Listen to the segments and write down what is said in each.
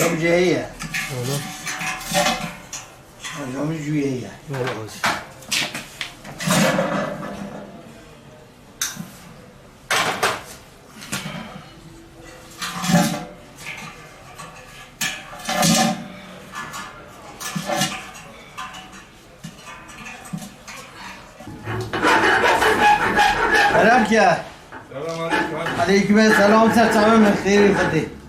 Hocamın jüyeye. Öyle olsun. Selam ki. Selam aleyküm. Aleyküm selam serçame min khiri khadi.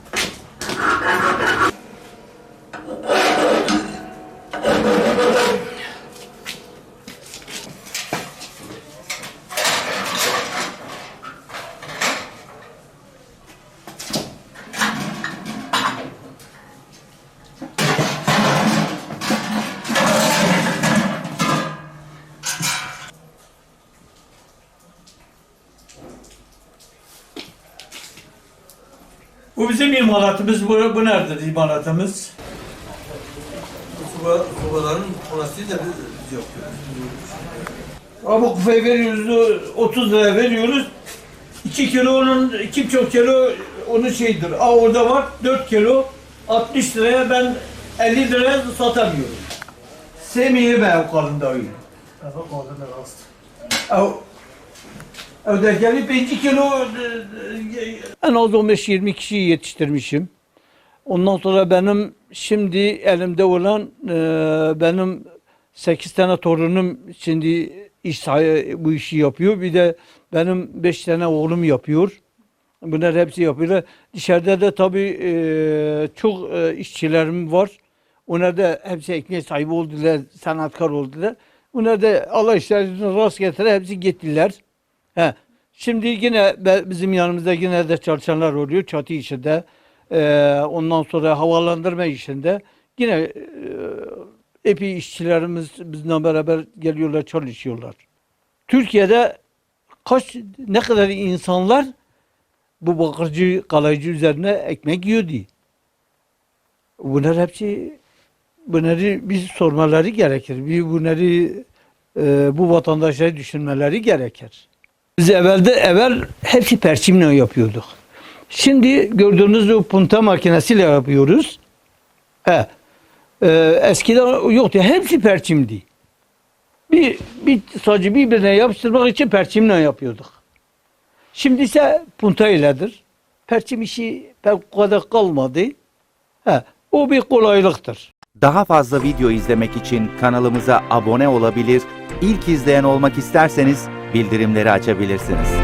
Bu bizim imalatımız. Bu, bu neredir imalatımız? Soba, sobaların parasıyla da biz yapıyoruz. Ama kufayı veriyoruz, 30 lira veriyoruz. 2 kilo onun, 2 çok kilo onun şeydir. Aa orada var 4 kilo 60 liraya ben 50 liraya satamıyorum. Semih'i ben o kalında öyle. Ev, evde gelip 2 kilo en az 15-20 kişiyi yetiştirmişim. Ondan sonra benim şimdi elimde olan e, benim 8 tane torunum şimdi iş bu işi yapıyor. Bir de benim 5 tane oğlum yapıyor. Bunlar hepsi yapıyorlar. Dışarıda da tabii e, çok e, işçilerim var. Onlar da hepsi ekmek sahibi oldular, sanatkar oldular. Onlar da Allah işlerini rast getire hepsi gittiler. He. Şimdi yine bizim yanımızda yine de çalışanlar oluyor çatı işinde. Ee, ondan sonra havalandırma işinde. Yine e, epey işçilerimiz bizimle beraber geliyorlar çalışıyorlar. Türkiye'de kaç ne kadar insanlar bu bakırcı kalaycı üzerine ekmek yiyordu. Bunlar hepsi bunları biz sormaları gerekir. Bir bunları e, bu vatandaşları düşünmeleri gerekir. Biz evvelde evvel hepsi perçimle yapıyorduk. Şimdi gördüğünüz o punta makinesiyle yapıyoruz. He. Ee, eskiden yoktu. Hepsi perçimdi. Bir, bir sadece birbirine yapıştırmak için perçimle yapıyorduk. Şimdi ise punta iledir. Perçim işi pek kadar kalmadı. He. O bir kolaylıktır. Daha fazla video izlemek için kanalımıza abone olabilir, ilk izleyen olmak isterseniz bildirimleri açabilirsiniz.